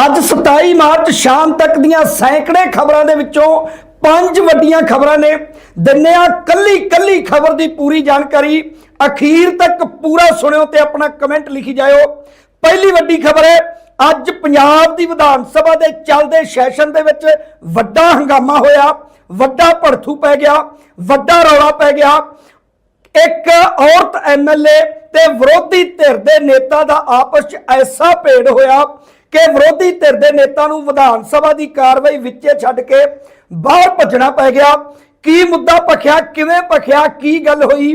ਅੱਜ 27 ਮਾਰਚ ਸ਼ਾਮ ਤੱਕ ਦੀਆਂ ਸੈਂਕੜੇ ਖਬਰਾਂ ਦੇ ਵਿੱਚੋਂ ਪੰਜ ਵੱਡੀਆਂ ਖਬਰਾਂ ਨੇ। ਦਿੰਨੇ ਆ ਕੱਲੀ ਕੱਲੀ ਖਬਰ ਦੀ ਪੂਰੀ ਜਾਣਕਾਰੀ। ਅਖੀਰ ਤੱਕ ਪੂਰਾ ਸੁਣਿਓ ਤੇ ਆਪਣਾ ਕਮੈਂਟ ਲਿਖੀ ਜਾਇਓ। ਪਹਿਲੀ ਵੱਡੀ ਖਬਰ ਹੈ, ਅੱਜ ਪੰਜਾਬ ਦੀ ਵਿਧਾਨ ਸਭਾ ਦੇ ਚੱਲਦੇ ਸੈਸ਼ਨ ਦੇ ਵਿੱਚ ਵੱਡਾ ਹੰਗਾਮਾ ਹੋਇਆ। ਵੱਡਾ ਭੜਥੂ ਪੈ ਗਿਆ, ਵੱਡਾ ਰੌਲਾ ਪੈ ਗਿਆ। ਇੱਕ ਔਰਤ ਐਮਐਲਏ ਤੇ ਵਿਰੋਧੀ ਧਿਰ ਦੇ ਨੇਤਾ ਦਾ ਆਪਸ 'ਚ ਐਸਾ ਭੇੜ ਹੋਇਆ ਕਿ ਵਿਰੋਧੀ ਧਿਰ ਦੇ ਨੇਤਾ ਨੂੰ ਵਿਧਾਨ ਸਭਾ ਦੀ ਕਾਰਵਾਈ ਵਿੱਚੇ ਛੱਡ ਕੇ ਬਾਹਰ ਭੱਜਣਾ ਪੈ ਗਿਆ। ਕੀ ਮੁੱਦਾ ਭਖਿਆ, ਕਿਵੇਂ ਭਖਿਆ, ਕੀ ਗੱਲ ਹੋਈ?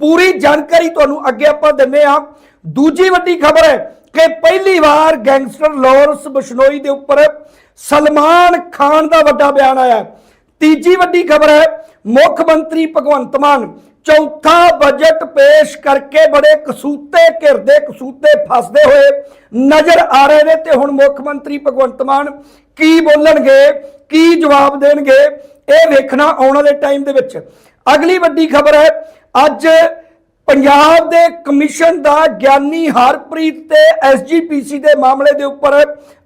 ਪੂਰੀ ਜਾਣਕਾਰੀ ਤੁਹਾਨੂੰ ਅੱਗੇ ਆਪਾਂ ਦਿੰਨੇ ਆ ਦੂਜੀ ਵੱਡੀ ਖਬਰ ਹੈ ਕਿ ਪਹਿਲੀ ਵਾਰ ਗੈਂਗਸਟਰ ਲਾਰੈਂਸ ਬਿਸ਼ਨੋਈ ਦੇ ਉੱਪਰ ਸਲਮਾਨ ਖਾਨ ਦਾ ਵੱਡਾ ਬਿਆਨ ਆਇਆ ਤੀਜੀ ਵੱਡੀ ਖਬਰ ਹੈ, ਮੁੱਖ ਮੰਤਰੀ ਭਗਵੰਤ ਮਾਨ ਚੌਥਾ ਬਜਟ ਪੇਸ਼ ਕਰਕੇ ਬੜੇ ਕਸੂਤੇ ਘਿਰਦੇ, ਕਸੂਤੇ ਫਸਦੇ ਹੋਏ ਨਜ਼ਰ ਆ ਰਹੇ ਨੇ ਤੇ ਹੁਣ ਮੁੱਖ ਮੰਤਰੀ ਭਗਵੰਤ ਮਾਨ ਕੀ ਬੋਲਣਗੇ, ਕੀ ਜਵਾਬ ਦੇਣਗੇ, ਇਹ ਵੇਖਣਾ ਆਉਣ ਵਾਲੇ ਟਾਈਮ ਦੇ ਵਿੱਚ। ਅਗਲੀ ਵੱਡੀ ਖਬਰ ਹੈ, ਅੱਜ ਪੰਜਾਬ ਦੇ ਕਮਿਸ਼ਨ ਦਾ ਗਿਆਨੀ ਹਰਪ੍ਰੀਤ ਤੇ ਐਸਜੀਪੀਸੀ ਦੇ ਮਾਮਲੇ ਦੇ ਉੱਪਰ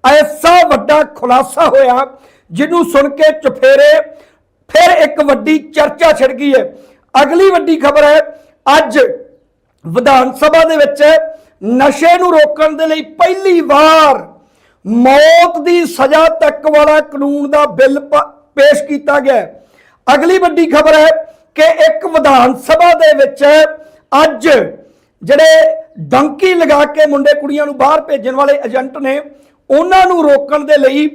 ਐਸਾ ਵੱਡਾ ਖੁਲਾਸਾ ਹੋਇਆ, ਜਿਹਨੂੰ ਸੁਣ ਕੇ ਚਫੇਰੇ ਫਿਰ ਇੱਕ ਵੱਡੀ ਚਰਚਾ ਛਿੜ ਗਈ ਹੈ। ਅਗਲੀ ਵੱਡੀ ਖਬਰ ਹੈ, ਅੱਜ ਵਿਧਾਨ ਸਭਾ ਦੇ ਵਿੱਚ ਨਸ਼ੇ ਨੂੰ ਰੋਕਣ ਦੇ ਲਈ ਪਹਿਲੀ ਵਾਰ ਮੌਤ ਦੀ ਸਜ਼ਾ ਤੱਕ ਵਾਲਾ ਕਾਨੂੰਨ ਦਾ ਬਿੱਲ ਪ- ਪੇਸ਼ ਕੀਤਾ ਗਿਆ ਅਗਲੀ ਵੱਡੀ ਖਬਰ ਹੈ ਕਿ ਇੱਕ ਵਿਧਾਨ ਸਭਾ ਦੇ ਵਿੱਚ ਅੱਜ ਜਿਹੜੇ ਡੰਕੀ ਲਗਾ ਕੇ ਮੁੰਡੇ ਕੁੜੀਆਂ ਨੂੰ ਬਾਹਰ ਭੇਜਣ ਵਾਲੇ ਏਜੰਟ ਨੇ, ਉਹਨਾਂ ਨੂੰ ਰੋਕਣ ਦੇ ਲਈ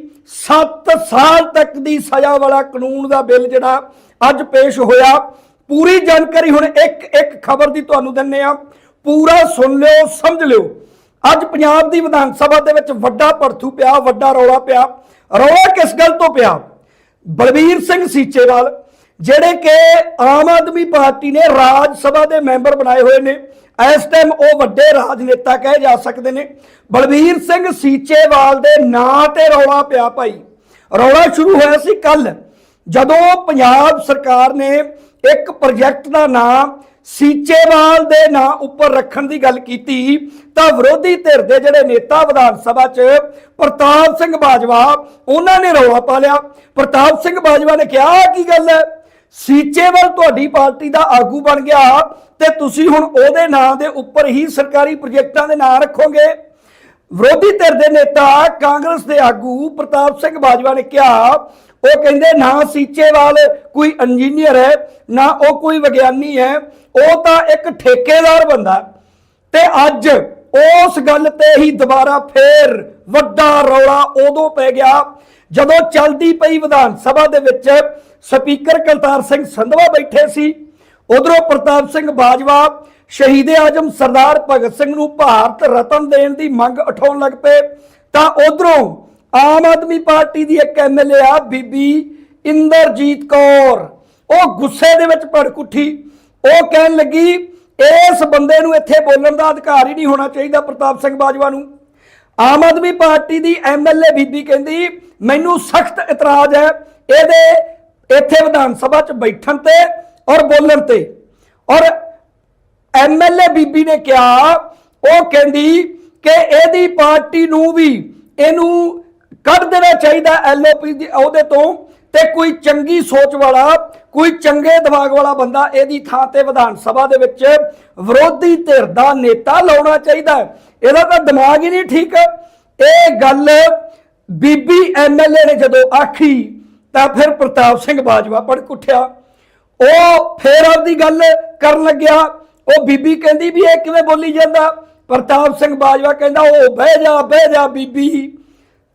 7 ਸਾਲ ਤੱਕ ਦੀ ਸਜ਼ਾ ਵਾਲਾ ਕਾਨੂੰਨ ਦਾ ਬਿੱਲ ਜਿਹੜਾ ਅੱਜ ਪੇਸ਼ ਹੋਇਆ। ਪੂਰੀ ਜਾਣਕਾਰੀ ਹੁਣ ਇੱਕ ਇੱਕ ਖਬਰ ਦੀ ਤੁਹਾਨੂੰ ਦਿੰਨੇ ਆ। ਪੂਰਾ ਸੁਣ ਲਿਓ, ਸਮਝ ਲਿਓ। ਅੱਜ ਪੰਜਾਬ ਦੀ ਵਿਧਾਨ ਸਭਾ ਦੇ ਵਿੱਚ ਵੱਡਾ ਪਰਥੂ ਪਿਆ, ਵੱਡਾ ਰੌਲਾ ਪਿਆ। ਰੌਲਾ ਕਿਸ ਗੱਲ ਤੋਂ ਪਿਆ? ਬਲਬੀਰ ਸਿੰਘ ਸੀਚੇਵਾਲ, ਜਿਹੜੇ ਕਿ ਆਮ ਆਦਮੀ ਪਾਰਟੀ ਨੇ ਰਾਜ ਸਭਾ ਦੇ ਮੈਂਬਰ ਬਣਾਏ ਹੋਏ ਨੇ, ਇਸ ਟਾਈਮ ਉਹ ਵੱਡੇ ਰਾਜਨੇਤਾ ਕਹੇ ਜਾ ਸਕਦੇ ਨੇ। ਬਲਬੀਰ ਸਿੰਘ ਸੀਚੇਵਾਲ ਦੇ ਨਾਂ ਤੇ ਰੌਲਾ ਪਿਆ ਭਾਈ। ਰੌਲਾ ਸ਼ੁਰੂ ਹੋਇਆ ਸੀ ਕੱਲ ਜਦੋਂ ਪੰਜਾਬ ਸਰਕਾਰ ਨੇ ਇੱਕ ਪ੍ਰੋਜੈਕਟ ਦਾ ਨਾਮ ਸੀਚੇਵਾਲ ਦੇ ਨਾਂ ਉੱਪਰ ਰੱਖਣ ਦੀ ਗੱਲ ਕੀਤੀ, ਤਾਂ ਵਿਰੋਧੀ ਧਿਰ ਦੇ ਜਿਹੜੇ ਨੇਤਾ ਵਿਧਾਨ ਸਭਾ 'ਚ ਪ੍ਰਤਾਪ ਸਿੰਘ ਬਾਜਵਾ, ਉਹਨਾਂ ਨੇ ਰੌਲਾ ਪਾ ਲਿਆ। ਪ੍ਰਤਾਪ ਸਿੰਘ ਬਾਜਵਾ ਨੇ ਕਿਹਾ, "ਆਹ ਕੀ ਗੱਲ ਹੈ? ਸੀਚੇਵਾਲ ਤੁਹਾਡੀ ਪਾਰਟੀ ਦਾ ਆਗੂ ਬਣ ਗਿਆ ਤੇ ਤੁਸੀਂ ਹੁਣ ਉਹਦੇ ਨਾਂ ਦੇ ਉੱਪਰ ਹੀ ਸਰਕਾਰੀ ਪ੍ਰੋਜੈਕਟਾਂ ਦੇ ਨਾਂ ਰੱਖੋਗੇ। ਵਿਰੋਧੀ ਧਿਰ ਦੇ ਨੇਤਾ ਕਾਂਗਰਸ ਦੇ ਆਗੂ ਪ੍ਰਤਾਪ ਸਿੰਘ ਬਾਜਵਾ ਨੇ ਕਿਹਾ ਉਹ ਕਹਿੰਦੇ ਨਾ ਸੀਚੇਵਾਲ ਕੋਈ ਇੰਜੀਨੀਅਰ ਹੈ, ਨਾ ਉਹ ਕੋਈ ਵਿਗਿਆਨੀ ਹੈ, ਉਹ ਤਾਂ ਇੱਕ ਠੇਕੇਦਾਰ ਬੰਦਾ ਤੇ ਅੱਜ ਉਸ ਗੱਲ ਤੇ ਹੀ ਦੁਬਾਰਾ ਫੇਰ ਵੱਡਾ ਰੌਲਾ ਉਦੋਂ ਪੈ ਗਿਆ ਜਦੋਂ ਚਲਦੀ ਪਈ ਵਿਧਾਨ ਸਭਾ ਦੇ ਵਿੱਚ ਸਪੀਕਰ ਕਰਤਾਰ ਸਿੰਘ ਸੰਧਵਾ ਬੈਠੇ ਸੀ। ਉਧਰੋਂ ਪ੍ਰਤਾਪ ਸਿੰਘ ਬਾਜਵਾ, ਸ਼ਹੀਦ ਆਜਮ ਸਰਦਾਰ ਭਗਤ ਸਿੰਘ ਨੂੰ ਭਾਰਤ ਰਤਨ ਦੇਣ ਦੀ ਮੰਗ ਉਠਾਉਣ ਲੱਗ ਪਏ। ਤਾਂ ਉਧਰੋਂ ਆਮ ਆਦਮੀ ਪਾਰਟੀ ਦੀ ਇੱਕ ਐਮਐਲਏ ਆ, ਬੀਬੀ ਇੰਦਰਜੀਤ ਕੌਰ। ਉਹ ਗੁੱਸੇ ਦੇ ਵਿੱਚ ਭੜਕ ਉੱਠੀ ਉਹ ਕਹਿਣ ਲੱਗੀ, ਇਸ ਬੰਦੇ ਨੂੰ ਇੱਥੇ ਬੋਲਣ ਦਾ ਅਧਿਕਾਰ ਹੀ ਨਹੀਂ ਹੋਣਾ ਚਾਹੀਦਾ ਪ੍ਰਤਾਪ ਸਿੰਘ ਬਾਜਵਾ ਨੂੰ। ਆਮ ਆਦਮੀ ਪਾਰਟੀ ਦੀ ਐਮਐਲਏ ਬੀਬੀ ਕਹਿੰਦੀ, ਮੈਨੂੰ ਸਖਤ ਇਤਰਾਜ਼ ਹੈ ਇਹਦੇ ਇੱਥੇ ਵਿਧਾਨ ਸਭਾ 'ਚ ਬੈਠਣ ਤੇ ਔਰ ਬੋਲਣ ਤੇ। ਔਰ ਐਮਐਲਏ ਬੀਬੀ ਨੇ ਕਿਹਾ, ਉਹ ਕਹਿੰਦੀ ਕਿ ਇਹਦੀ ਪਾਰਟੀ ਨੂੰ ਵੀ ਇਹਨੂੰ ਕੱਢ ਦੇਣਾ ਚਾਹੀਦਾ ਐਲਓਪੀ ਦੀ ਅਹੁਦੇ ਤੋਂ ਤੇ ਕੋਈ ਚੰਗੀ ਸੋਚ ਵਾਲਾ, ਕੋਈ ਚੰਗੇ ਦਿਮਾਗ ਵਾਲਾ ਬੰਦਾ ਇਹਦੀ ਥਾਂ ਤੇ ਵਿਧਾਨ ਸਭਾ ਦੇ ਵਿੱਚ ਵਿਰੋਧੀ ਧਿਰ ਦਾ ਨੇਤਾ ਲਾਉਣਾ ਚਾਹੀਦਾ ਇਹਦਾ ਤਾਂ ਦਿਮਾਗ ਹੀ ਨਹੀਂ ਠੀਕ। ਇਹ ਗੱਲ ਬੀਬੀ ਐਮਐਲਏ ਨੇ ਜਦੋਂ ਆਖੀ, ਤਾਂ ਫਿਰ ਪ੍ਰਤਾਪ ਸਿੰਘ ਬਾਜਵਾ ਪੜਕ ਉੱਠਿਆ। ਉਹ ਫੇਰ ਆਪਦੀ ਗੱਲ ਕਰਨ ਲੱਗਿਆ। ਉਹ ਬੀਬੀ ਕਹਿੰਦੀ ਵੀ ਇਹ ਕਿਵੇਂ ਬੋਲੀ ਜਾਂਦਾ? ਪ੍ਰਤਾਪ ਸਿੰਘ ਬਾਜਵਾ ਕਹਿੰਦਾ, ਉਹ ਬਹਿ ਜਾ ਬਹਿ ਜਾ ਬੀਬੀ।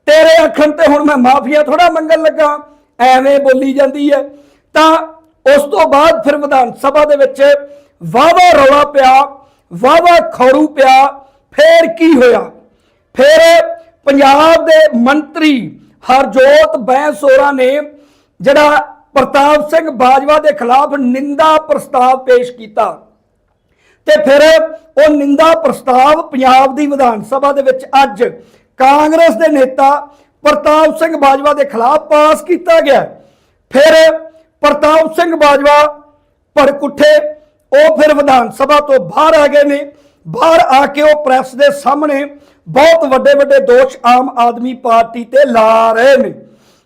ਤੇਰੇ ਅੱਖਣ ਤੇ ਹੁਣ ਮੈਂ ਮਾਫੀਆ ਥੋੜਾ ਮੰਗਣ ਲੱਗਾ। ਐਵੇਂ ਬੋਲੀ ਜਾਂਦੀ ਹੈ ਤਾਂ ਉਸ ਤੋਂ ਬਾਅਦ ਫਿਰ ਵਿਧਾਨ ਸਭਾ ਦੇ ਵਿੱਚ ਵਾਵਾ ਰੌਲਾ ਪਿਆ ਵਾਵਾ ਖੌਰੂ ਪਿਆ। ਫੇਰ ਕੀ ਹੋਇਆ? ਫਿਰ ਪੰਜਾਬ ਦੇ ਮੰਤਰੀ ਹਰਜੋਤ ਬੈਂਸੋਰਾ ਨੇ ਜਿਹੜਾ ਪ੍ਰਤਾਪ ਸਿੰਘ ਬਾਜਵਾ ਦੇ ਖਿਲਾਫ ਨਿੰਦਾ ਪ੍ਰਸਤਾਵ ਪੇਸ਼ ਕੀਤਾ। ਤੇ ਫਿਰ ਉਹ ਨਿੰਦਾ ਪ੍ਰਸਤਾਵ ਪੰਜਾਬ ਦੀ ਵਿਧਾਨ ਸਭਾ ਦੇ ਵਿੱਚ ਅੱਜ ਕਾਂਗਰਸ ਦੇ ਨੇਤਾ ਪ੍ਰਤਾਪ ਸਿੰਘ ਬਾਜਵਾ ਦੇ ਖਿਲਾਫ ਪਾਸ ਕੀਤਾ ਗਿਆ। ਫਿਰ ਪ੍ਰਤਾਪ ਸਿੰਘ ਬਾਜਵਾ ਭੜਕ ਉੱਠੇ। ਉਹ ਫਿਰ ਵਿਧਾਨ ਸਭਾ ਤੋਂ ਬਾਹਰ ਆ ਗਏ ਨੇ। ਬਾਹਰ ਆ ਕੇ ਉਹ ਪ੍ਰੈਸ ਦੇ ਸਾਹਮਣੇ ਬਹੁਤ ਵੱਡੇ ਵੱਡੇ ਦੋਸ਼ ਆਮ ਆਦਮੀ ਪਾਰਟੀ ਤੇ ਲਾ ਰਹੇ ਨੇ।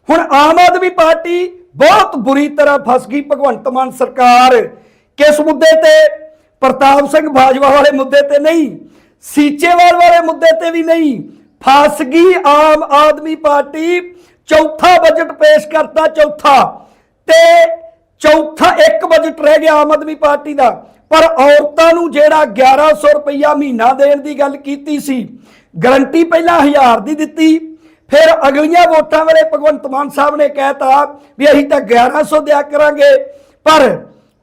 ਹੁਣ ਆਮ ਆਦਮੀ ਪਾਰਟੀ ਬਹੁਤ ਬੁਰੀ ਤਰ੍ਹਾਂ ਫਸ ਗਈ ਭਗਵੰਤ ਮਾਨ ਸਰਕਾਰ। ਕਿਸ ਮੁੱਦੇ ਤੇ? ਪ੍ਰਤਾਪ ਸਿੰਘ ਬਾਜਵਾ ਵਾਲੇ ਮੁੱਦੇ ਤੇ ਨਹੀਂ। ਸੀਚੇਵਾਲ ਵਾਲੇ ਮੁੱਦੇ ਤੇ ਵੀ ਨਹੀਂ। ਫਸ ਗਈ ਆਮ ਆਦਮੀ ਪਾਰਟੀ ਚੌਥਾ ਬਜਟ ਪੇਸ਼ ਕਰਤਾ, ਚੌਥਾ। ਤੇ ਚੌਥਾ ਇੱਕ ਬਜਟ ਰਹਿ ਗਿਆ ਆਮ ਆਦਮੀ ਪਾਰਟੀ ਦਾ। ਪਰ ਔਰਤਾਂ ਨੂੰ ਜਿਹੜਾ 1100 ਰੁਪਈਆ ਮਹੀਨਾ ਦੇਣ ਦੀ ਗੱਲ ਕੀਤੀ ਸੀ, ਗਰੰਟੀ ਪਹਿਲਾਂ 1000 ਦੀ ਦਿੱਤੀ। ਫਿਰ ਅਗਲੀਆਂ ਵੋਟਾਂ ਵੇਲੇ ਭਗਵੰਤ ਮਾਨ ਸਾਹਿਬ ਨੇ ਕਹਿਤਾ ਵੀ ਅਸੀਂ ਤਾਂ 1100 ਦਿਆ ਕਰਾਂਗੇ। ਪਰ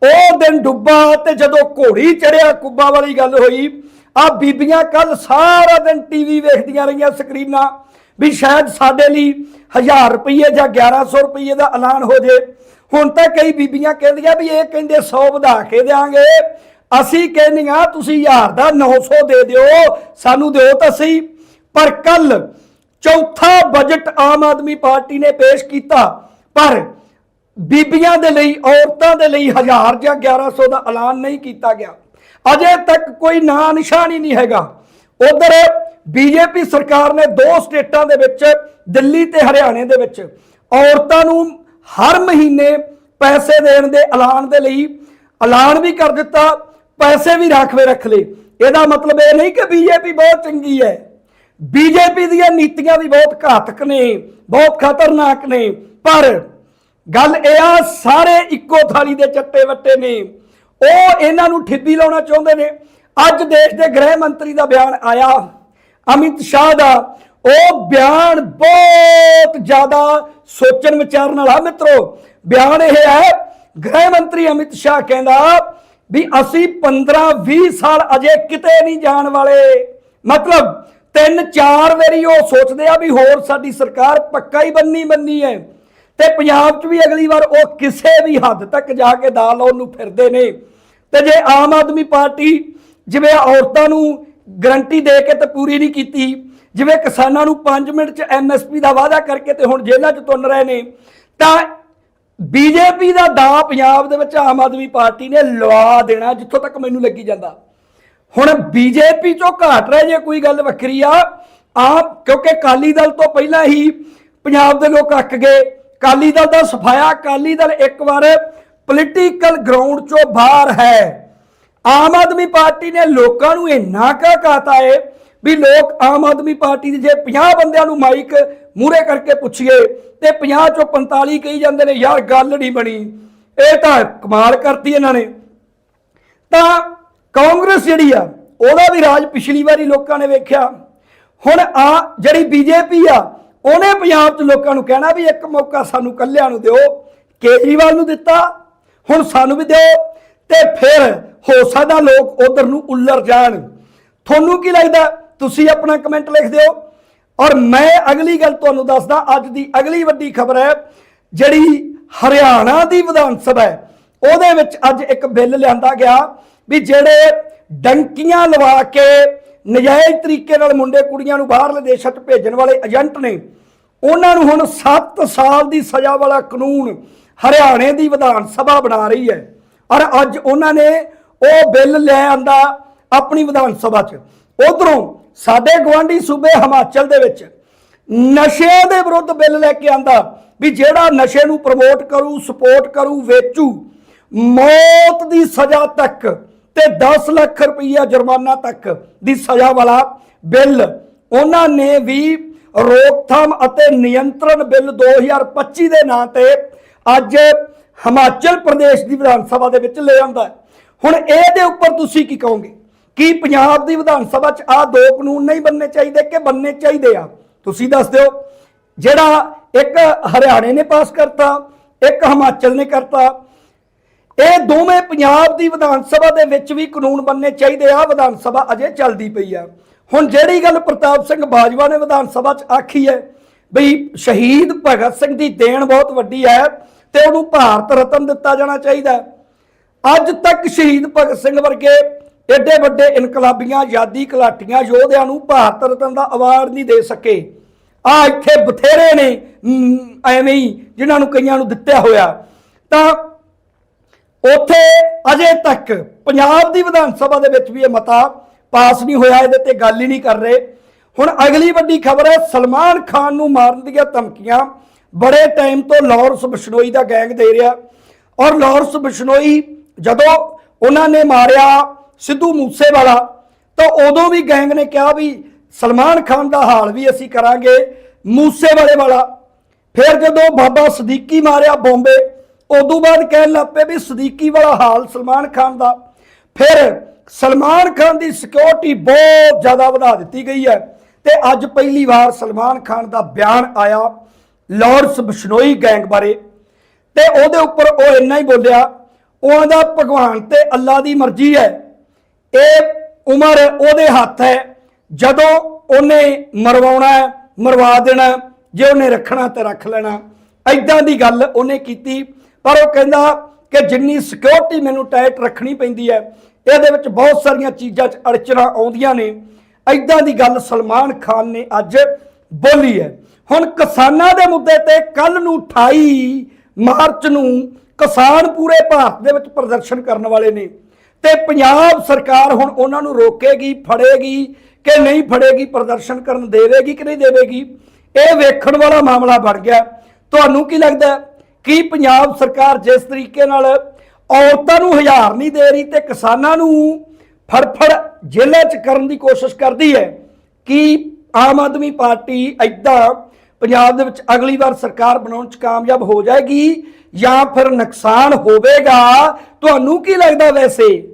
ਉਹ ਦਿਨ ਡੁੱਬਾ ਤੇ ਜਦੋਂ ਘੋੜੀ ਚੜਿਆ ਕੁੱਬਾ ਵਾਲੀ ਗੱਲ ਹੋਈ ਆ ਬੀਬੀਆਂ ਕੱਲ ਸਾਰਾ ਦਿਨ ਟੀਵੀ ਵੇਖਦੀਆਂ ਰਹੀਆਂ ਸਕਰੀਨਾਂ ਵੀ ਸ਼ਾਇਦ ਸਾਡੇ ਲਈ 1000 ਰੁਪਏ ਜਾਂ 1100 ਰੁਪਏ ਦਾ ਐਲਾਨ ਹੋ ਜੇ। ਹੁਣ ਤਾਂ ਕਈ ਬੀਬੀਆਂ ਕਹਿੰਦੀਆਂ ਵੀ ਇਹ ਕਹਿੰਦੇ 100 ਵਧਾ ਕੇ ਦੇਾਂਗੇ ਅਸੀਂ ਕਹਿੰਦੀਆਂ ਤੁਸੀਂ 1000 ਦਾ 900 ਦੇ ਦਿਓ, ਸਾਨੂੰ ਦਿਓ ਤਾਂ ਸਹੀ। ਪਰ ਕੱਲ ਚੌਥਾ ਬਜਟ ਆਮ ਆਦਮੀ ਪਾਰਟੀ ਨੇ ਪੇਸ਼ ਕੀਤਾ। ਪਰ ਬੀਬੀਆਂ ਦੇ ਲਈ, ਔਰਤਾਂ ਦੇ ਲਈ 1000 ਜਾਂ 1100 ਦਾ ਐਲਾਨ ਨਹੀਂ ਕੀਤਾ ਗਿਆ। ਅਜੇ ਤੱਕ ਕੋਈ ਨਾਂ ਨਿਸ਼ਾਨ ਹੀ ਨਹੀਂ ਹੈਗਾ। ਉਧਰ ਬੀਜੇਪੀ ਸਰਕਾਰ ਨੇ ਦੋ ਸਟੇਟਾਂ ਦੇ ਵਿੱਚ, ਦਿੱਲੀ ਤੇ ਹਰਿਆਣੇ ਦੇ ਵਿੱਚ, ਔਰਤਾਂ ਨੂੰ ਹਰ ਮਹੀਨੇ ਪੈਸੇ ਦੇਣ ਦੇ ਐਲਾਨ ਦੇ ਲਈ ਐਲਾਨ ਵੀ ਕਰ ਦਿੱਤਾ, ਪੈਸੇ ਵੀ ਰਾਖਵੇਂ ਰੱਖ ਲਏ। ਇਹਦਾ ਮਤਲਬ ਇਹ ਨਹੀਂ ਕਿ ਬੀਜੇਪੀ ਬਹੁਤ ਚੰਗੀ ਹੈ। ਬੀਜੇਪੀ ਦੀਆਂ ਨੀਤੀਆਂ ਵੀ ਬਹੁਤ ਘਾਤਕ ਨੇ, ਬਹੁਤ ਖਤਰਨਾਕ ਨੇ। ਪਰ ਗੱਲ ਇਹ ਆ, ਸਾਰੇ ਇੱਕੋ ਥਾਲੀ ਦੇ ਚੱਟੇ ਵੱਟੇ ਨੇ। ਉਹ ਇਹਨਾਂ ਨੂੰ ਠਿੱਬੀ ਲਾਉਣਾ ਚਾਹੁੰਦੇ ਨੇ। ਅੱਜ ਦੇਸ਼ ਦੇ ਗ੍ਰਹਿ ਮੰਤਰੀ ਦਾ ਬਿਆਨ ਆਇਆ। ਅਮਿਤ ਸ਼ਾਹ ਦਾ। ਉਹ ਬਿਆਨ ਬਹੁਤ ਜ਼ਿਆਦਾ ਸੋਚਣ ਵਿਚਾਰਨ ਵਾਲਾ ਮਿੱਤਰੋ, ਬਿਆਨ ਇਹ ਹੈ, ਗ੍ਰਹਿ ਮੰਤਰੀ ਅਮਿਤ ਸ਼ਾਹ ਕਹਿੰਦਾ ਵੀ ਅਸੀਂ 15 20 ਸਾਲ ਅਜੇ ਕਿਤੇ ਨਹੀਂ ਜਾਣ ਵਾਲੇ। ਮਤਲਬ ਤਿੰਨ ਚਾਰ ਵਾਰੀ ਉਹ ਸੋਚਦੇ ਆ ਵੀ ਹੋਰ ਸਾਡੀ ਸਰਕਾਰ ਪੱਕਾ ਹੀ ਬੰਨੀ ਬੰਨੀ ਹੈ। ਤੇ ਪੰਜਾਬ 'ਚ ਵੀ ਅਗਲੀ ਵਾਰ ਉਹ ਕਿਸੇ ਵੀ ਹੱਦ ਤੱਕ ਜਾ ਕੇ ਦਾਲ ਲਾਉਣ ਨੂੰ ਫਿਰਦੇ ਨੇ। ਤੇ ਜੇ ਆਮ ਆਦਮੀ ਪਾਰਟੀ ਜਿਵੇਂ ਔਰਤਾਂ ਨੂੰ ਗਰੰਟੀ ਦੇ ਕੇ ਤੇ ਪੂਰੀ ਨਹੀਂ ਕੀਤੀ, ਜਿਵੇਂ ਕਿਸਾਨਾਂ ਨੂੰ 5 ਮਿੰਟ 'ਚ ਐਮਐਸਪੀ ਦਾ ਵਾਅਦਾ ਕਰਕੇ ਤੇ ਹੁਣ ਜੇਲ੍ਹਾਂ 'ਚ ਤੁੰਨ ਰਹੇ ਨੇ, ਤਾਂ ਬੀਜੇਪੀ ਦਾ ਦਾ ਪੰਜਾਬ ਦੇ ਵਿੱਚ ਆਮ ਆਦਮੀ ਪਾਰਟੀ ਨੇ ਲਵਾ ਦੇਣਾ ਜਿੱਥੋਂ ਤੱਕ ਮੈਨੂੰ ਲੱਗੀ ਜਾਂਦਾ। ਹੁਣ ਬੀਜੇਪੀ ਚੋਂ ਘਾਟ ਰਹੇ ਜੇ ਕੋਈ ਗੱਲ ਵੱਖਰੀ ਆ, ਆਪ ਕਿਉਂਕਿ ਕਾਲੀ ਦਲ ਤੋਂ ਪਹਿਲਾਂ ਹੀ ਪੰਜਾਬ ਦੇ ਲੋਕ ਅੱਕ ਗਏ। ਕਾਲੀ ਦਲ ਦਾ ਸਫਾਇਆ ਕਾਲੀ ਦਲ ਇੱਕ ਵਾਰ ਪੋਲੀਟੀਕਲ ਗਰਾਊਂਡ ਚੋਂ ਬਾਹਰ ਹੈ। ਆਮ ਆਦਮੀ ਪਾਰਟੀ ਨੇ ਲੋਕਾਂ ਨੂੰ ਇੰਨਾ ਕਾ ਕਹਤਾ ਏ ਵੀ ਲੋਕ ਆਮ ਆਦਮੀ ਪਾਰਟੀ ਦੇ ਜੇ 50 ਬੰਦਿਆਂ ਨੂੰ ਮਾਈਕ ਮੂਰੇ ਕਰਕੇ ਪੁੱਛੀਏ ਤੇ 50 ਚੋਂ 45 ਕਹੀ ਜਾਂਦੇ ਨੇ, ਯਾਰ ਗੱਲ ਨਹੀਂ ਬਣੀ। ਇਹ ਤਾਂ ਕਮਾਲ ਕਰਤੀ ਇਹਨਾਂ ਨੇ। ਤਾਂ ਕਾਂਗਰਸ ਜਿਹੜੀ ਆ, ਉਹਦਾ ਵੀ ਰਾਜ ਪਿਛਲੀ ਵਾਰੀ ਲੋਕਾਂ ਨੇ ਵੇਖਿਆ। ਹੁਣ ਆ ਜਿਹੜੀ ਬੀਜੇਪੀ ਆ ਉਹਨੇ ਪੰਜਾਬ 'ਚ ਲੋਕਾਂ ਨੂੰ ਕਹਿਣਾ ਵੀ ਇੱਕ ਮੌਕਾ ਸਾਨੂੰ ਕੱਲਿਆਂ ਨੂੰ ਦਿਓ, ਕੇਜਰੀਵਾਲ ਨੂੰ ਦਿੱਤਾ, ਹੁਣ ਸਾਨੂੰ ਵੀ ਦਿਓ ਤੇ ਫਿਰ ਹੋ ਸਕਦਾ ਲੋਕ ਉਧਰ ਨੂੰ ਉੱਲਰ ਜਾਣ। ਤੁਹਾਨੂੰ ਕੀ ਲੱਗਦਾ? ਤੁਸੀਂ ਆਪਣਾ ਕਮੈਂਟ ਲਿਖ ਦਿਓ। ਔਰ ਮੈਂ ਅਗਲੀ ਗੱਲ ਤੁਹਾਨੂੰ ਦੱਸਦਾ, ਅੱਜ ਦੀ ਅਗਲੀ ਵੱਡੀ ਖਬਰ ਹੈ, ਜਿਹੜੀ ਹਰਿਆਣਾ ਦੀ ਵਿਧਾਨ ਸਭਾ ਹੈ, ਉਹਦੇ ਵਿੱਚ ਅੱਜ ਇੱਕ ਬਿੱਲ ਲਿਆਂਦਾ ਗਿਆ ਵੀ ਜਿਹੜੇ ਡੰਕੀਆਂ ਲਵਾ ਕੇ ਨਜਾਇਜ਼ ਤਰੀਕੇ ਨਾਲ ਮੁੰਡੇ ਕੁੜੀਆਂ ਨੂੰ ਬਾਹਰਲੇ ਦੇਸ਼ਾਂ 'ਚ ਭੇਜਣ ਵਾਲੇ ਏਜੰਟ ਨੇ। ਉਹਨਾਂ ਨੂੰ ਹੁਣ 7 ਸਾਲ ਦੀ ਸਜ਼ਾ ਵਾਲਾ ਕਾਨੂੰਨ ਹਰਿਆਣੇ ਦੀ ਵਿਧਾਨ ਸਭਾ ਬਣਾ ਰਹੀ ਹੈ। ਔਰ ਅੱਜ ਉਹਨਾਂ ਨੇ ਉਹ ਬਿੱਲ ਲੈ ਆਂਦਾ ਆਪਣੀ ਵਿਧਾਨ ਸਭਾ 'ਚ। ਉਧਰੋਂ ਸਾਡੇ ਗਵਾਂਢੀ ਸੂਬੇ ਹਿਮਾਚਲ ਦੇ ਵਿੱਚ ਨਸ਼ਿਆਂ ਦੇ ਵਿਰੁੱਧ ਬਿੱਲ ਲੈ ਕੇ ਆਂਦਾ ਵੀ ਜਿਹੜਾ ਨਸ਼ੇ ਨੂੰ ਪ੍ਰਮੋਟ ਕਰੂ ਸਪੋਰਟ ਕਰੂ, ਵੇਚੂ, ਮੌਤ ਦੀ ਸਜ਼ਾ ਤੱਕ ਤੇ 10 ਲੱਖ ਰੁਪਈਆ ਜੁਰਮਾਨਾ ਤੱਕ ਦੀ ਸਜ਼ਾ ਵਾਲਾ ਬਿੱਲ, ਉਹਨਾਂ ਨੇ ਵੀ ਰੋਕਥਾਮ ਅਤੇ ਨਿਯੰਤਰਣ ਬਿੱਲ 2025 ਦੇ ਨਾਂ ਤੇ ਅੱਜ ਹਿਮਾਚਲ ਪ੍ਰਦੇਸ਼ ਦੀ ਵਿਧਾਨ ਸਭਾ ਦੇ ਵਿੱਚ ਲੈ ਆਂਦਾ ਹੁਣ ਇਹਦੇ ਉੱਪਰ ਤੁਸੀਂ ਕੀ ਕਹੋਗੇ? ਕੀ ਪੰਜਾਬ ਦੀ ਵਿਧਾਨ ਸਭਾ 'ਚ ਆ ਦੋ ਕਾਨੂੰਨ ਨਹੀਂ ਬੰਨਣੇ ਚਾਹੀਦੇ ਕਿ ਬੰਨਣੇ ਚਾਹੀਦੇ ਆ? ਤੁਸੀਂ ਦੱਸ ਦਿਓ। ਜਿਹੜਾ ਇੱਕ ਹਰਿਆਣੇ ਨੇ ਪਾਸ ਕਰਤਾ, ਇੱਕ ਹਿਮਾਚਲ ਨੇ ਕਰਤਾ ਇਹ ਦੋਵੇਂ ਪੰਜਾਬ ਦੀ ਵਿਧਾਨ ਸਭਾ ਦੇ ਵਿੱਚ ਵੀ ਕਾਨੂੰਨ ਬਣਨੇ ਚਾਹੀਦੇ ਆ, ਵਿਧਾਨ ਸਭਾ ਅਜੇ ਚੱਲਦੀ ਪਈ ਆ। ਹੁਣ ਜਿਹੜੀ ਗੱਲ ਪ੍ਰਤਾਪ ਸਿੰਘ ਬਾਜਵਾ ਨੇ ਵਿਧਾਨ ਸਭਾ 'ਚ ਆਖੀ ਹੈ ਬਈ ਸ਼ਹੀਦ ਭਗਤ ਸਿੰਘ ਦੀ ਦੇਣ ਬਹੁਤ ਵੱਡੀ ਹੈ ਤੇ ਉਹਨੂੰ ਭਾਰਤ ਰਤਨ ਦਿੱਤਾ ਜਾਣਾ ਚਾਹੀਦਾ ਅੱਜ ਤੱਕ ਸ਼ਹੀਦ ਭਗਤ ਸਿੰਘ ਵਰਗੇ ਏਡੇ ਵੱਡੇ ਇਨਕਲਾਬੀਆਂ ਆਜ਼ਾਦੀ ਘਲਾਟੀਆਂ ਯੋਧਿਆਂ ਨੂੰ ਭਾਰਤ ਰਤਨ ਦਾ ਅਵਾਰਡ ਨਹੀਂ ਦੇ ਸਕੇ। ਆ ਇੱਥੇ ਬਥੇਰੇ ਨੇ ਐਵੇਂ ਹੀ ਜਿਨ੍ਹਾਂ ਨੂੰ ਕਈਆਂ ਨੂੰ ਦਿੱਤਾ ਹੋਇਆ। ਤਾਂ ਉੱਥੇ ਅਜੇ ਤੱਕ ਪੰਜਾਬ ਦੀ ਵਿਧਾਨ ਸਭਾ ਦੇ ਵਿੱਚ ਵੀ ਇਹ ਮਤਾ ਪਾਸ ਨਹੀਂ ਹੋਇਆ, ਇਹਦੇ ਤੇ ਗੱਲ ਹੀ ਨਹੀਂ ਕਰ ਰਹੇ। ਹੁਣ ਅਗਲੀ ਵੱਡੀ ਖਬਰ ਹੈ, ਸਲਮਾਨ ਖਾਨ ਨੂੰ ਮਾਰਨ ਦੀਆਂ ਧਮਕੀਆਂ। ਬੜੇ ਟਾਈਮ ਤੋਂ ਲਾਰੈਂਸ ਬਿਸ਼ਨੋਈ ਦਾ ਗੈਂਗ ਦੇ ਰਿਹਾ। ਔਰ ਲਾਰੈਂਸ ਬਿਸ਼ਨੋਈ ਜਦੋਂ ਉਹਨਾਂ ਨੇ ਮਾਰਿਆ ਸਿੱਧੂ ਮੂਸੇਵਾਲਾ, ਤਾਂ ਉਦੋਂ ਵੀ ਗੈਂਗ ਨੇ ਕਿਹਾ ਵੀ ਸਲਮਾਨ ਖਾਨ ਦਾ ਹਾਲ ਵੀ ਅਸੀਂ ਕਰਾਂਗੇ ਮੂਸੇਵਾਲੇ ਵਾਲਾ। ਫਿਰ ਜਦੋਂ ਬਾਬਾ ਸਦੀਕੀ ਮਾਰਿਆ ਬੰਬੇ ਉਦੋਂ ਬਾਅਦ ਕਹਿਣ ਲੱਗ ਪਏ ਵੀ ਸਦੀਕੀ ਵਾਲਾ ਹਾਲ ਸਲਮਾਨ ਖਾਨ ਦਾ। ਫਿਰ ਸਲਮਾਨ ਖਾਨ ਦੀ ਸਿਕਿਉਰਿਟੀ ਬਹੁਤ ਜ਼ਿਆਦਾ ਵਧਾ ਦਿੱਤੀ ਗਈ ਹੈ ਤੇ ਅੱਜ ਪਹਿਲੀ ਵਾਰ ਸਲਮਾਨ ਖਾਨ ਦਾ ਬਿਆਨ ਆਇਆ ਲਾਰੈਂਸ ਬਿਸ਼ਨੋਈ ਗੈਂਗ ਬਾਰੇ। ਤੇ ਉਹਦੇ ਉੱਪਰ ਉਹ ਇੰਨਾ ਹੀ ਬੋਲਿਆ, ਉਹਨਾਂ ਦਾ ਭਗਵਾਨ ਤੇ ਅੱਲਾ ਦੀ ਮਰਜ਼ੀ ਹੈ। ਇਹ ਉਮਰ ਉਹਦੇ ਹੱਥ ਹੈ। ਜਦੋਂ ਉਹਨੇ ਮਰਵਾਉਣਾ ਮਰਵਾ ਦੇਣਾ ਜੇ ਉਹਨੇ ਰੱਖਣਾ ਤੇ ਰੱਖ ਲੈਣਾ ਐਦਾਂ ਦੀ ਗੱਲ ਉਹਨੇ ਕੀਤੀ। ਪਰ ਉਹ ਕਹਿੰਦਾ ਕਿ ਜਿੰਨੀ ਸਿਕਿਉਰਿਟੀ ਮੈਨੂੰ ਟਾਈਟ ਰੱਖਣੀ ਪੈਂਦੀ ਹੈ, ਇਹਦੇ ਵਿੱਚ ਬਹੁਤ ਸਾਰੀਆਂ ਚੀਜ਼ਾਂ 'ਚ ਅੜਚਣਾ ਆਉਂਦੀਆਂ ਨੇ। ਐਦਾਂ ਦੀ ਗੱਲ ਸਲਮਾਨ ਖਾਨ ਨੇ ਅੱਜ ਬੋਲੀ ਹੈ। ਹੁਣ ਕਿਸਾਨਾਂ ਦੇ ਮੁੱਦੇ ਤੇ ਕੱਲ ਨੂੰ 28 ਮਾਰਚ ਨੂੰ ਕਿਸਾਨ ਪੂਰੇ ਭਾਰਤ ਦੇ ਵਿੱਚ ਪ੍ਰਦਰਸ਼ਨ ਕਰਨ ਵਾਲੇ ਨੇ। ਤੇ ਪੰਜਾਬ ਸਰਕਾਰ ਹੁਣ ਉਹਨਾਂ ਨੂੰ ਰੋਕੇਗੀ, ਫੜੇਗੀ ਕਿ ਨਹੀਂ ਫੜੇਗੀ, ਪ੍ਰਦਰਸ਼ਨ ਕਰਨ ਦੇਵੇਗੀ ਕਿ ਨਹੀਂ ਦੇਵੇਗੀ? ਇਹ ਵੇਖਣ ਵਾਲਾ ਮਾਮਲਾ ਬਣ ਗਿਆ। ਤੁਹਾਨੂੰ ਕੀ ਲੱਗਦਾ? ਕੀ ਪੰਜਾਬ ਸਰਕਾਰ ਜਿਸ ਤਰੀਕੇ ਨਾਲ ਔਰਤਾਂ ਨੂੰ ਹਜ਼ਾਰ ਨਹੀਂ ਦੇ ਰਹੀ ਤੇ ਕਿਸਾਨਾਂ ਨੂੰ ਫੜਫੜ ਜੇਲ੍ਹਾਂ 'ਚ ਕਰਨ ਦੀ ਕੋਸ਼ਿਸ਼ ਕਰਦੀ ਹੈ? ਕਿ ਆਮ ਆਦਮੀ ਪਾਰਟੀ ਐਦਾਂ ਪੰਜਾਬ ਦੇ ਵਿੱਚ ਅਗਲੀ ਵਾਰ ਸਰਕਾਰ ਬਣਾਉਣ 'ਚ ਕਾਮਯਾਬ ਹੋ ਜਾਏਗੀ ਜਾਂ ਫਿਰ ਨੁਕਸਾਨ ਹੋਵੇਗਾ? ਤੁਹਾਨੂੰ ਕੀ ਲੱਗਦਾ ਵੈਸੇ?